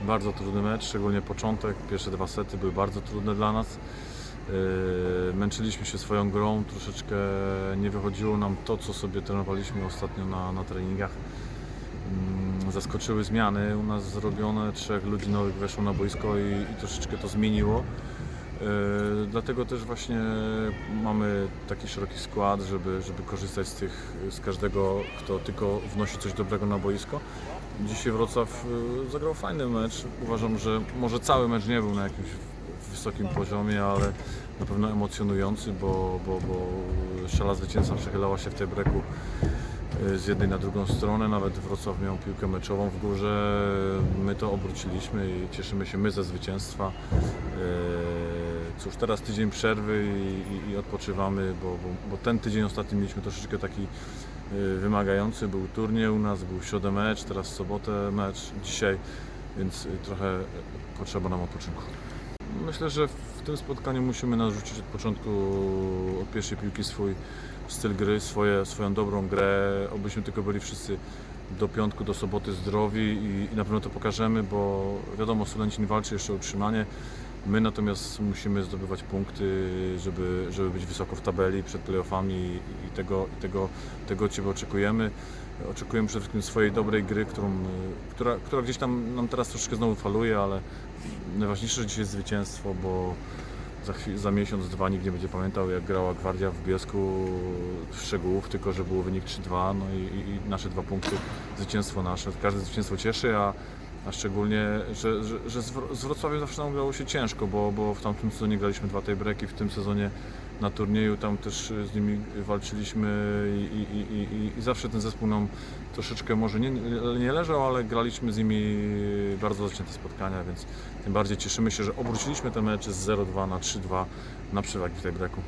Bardzo trudny mecz, szczególnie początek. Pierwsze dwa sety były bardzo trudne dla nas. Yy, Męczyliśmy się swoją grą, troszeczkę nie wychodziło nam to, co sobie trenowaliśmy ostatnio na, na treningach. Mm, Zaskoczyły zmiany u nas zrobione, trzech ludzi nowych weszło na boisko i, i troszeczkę to zmieniło. Yy, Dlatego też właśnie mamy taki szeroki skład, żeby, żeby korzystać z, tych, z każdego, kto tylko wnosi coś dobrego na boisko. Dzisiaj Wrocław yy, zagrał fajny mecz. Uważam, że może cały mecz nie był na jakimś wysokim poziomie, ale na pewno emocjonujący, bo, bo, bo szala zwycięstwa przechylała się w tej breku z jednej na drugą stronę, nawet Wrocław miał piłkę meczową w górze, my to obróciliśmy i cieszymy się my ze zwycięstwa. Eee, Cóż, teraz tydzień przerwy i, i, i odpoczywamy, bo, bo, bo ten tydzień ostatni mieliśmy troszeczkę taki e, wymagający, był turniej u nas, był środę mecz, teraz sobotę mecz, dzisiaj, więc e, trochę potrzeba nam odpoczynku. Myślę, że w tym spotkaniu musimy narzucić od początku, od pierwszej piłki swój styl gry, swoje, swoją dobrą grę, obyśmy tylko byli wszyscy do piątku, do soboty zdrowi i, i na pewno to pokażemy, bo wiadomo, Sulencin walczy jeszcze o utrzymanie. My natomiast musimy zdobywać punkty, żeby, żeby być wysoko w tabeli przed playoffami i, tego, i tego, tego Ciebie oczekujemy. Oczekujemy przede wszystkim swojej dobrej gry, którą, która, która gdzieś tam nam teraz troszeczkę znowu faluje, ale najważniejsze dzisiaj jest zwycięstwo, bo za, za miesiąc, dwa nikt nie będzie pamiętał jak grała Gwardia w Biesku szczegółów, tylko że było wynik 3-2 no i, i nasze dwa punkty, zwycięstwo nasze. Każde zwycięstwo cieszy, a, a szczególnie, że, że, że z Wro- z Wrocławiem zawsze nam grało się ciężko, bo, bo w tamtym sezonie graliśmy dwa breaki, w tym sezonie na turnieju tam też z nimi walczyliśmy i, i, i, i, zawsze ten zespół nam troszeczkę może nie, nie leżał, ale graliśmy z nimi bardzo zacięte spotkania, więc tym bardziej cieszymy się, że obróciliśmy ten mecz z 0-2 na 3-2 na przewagi w tej breaku.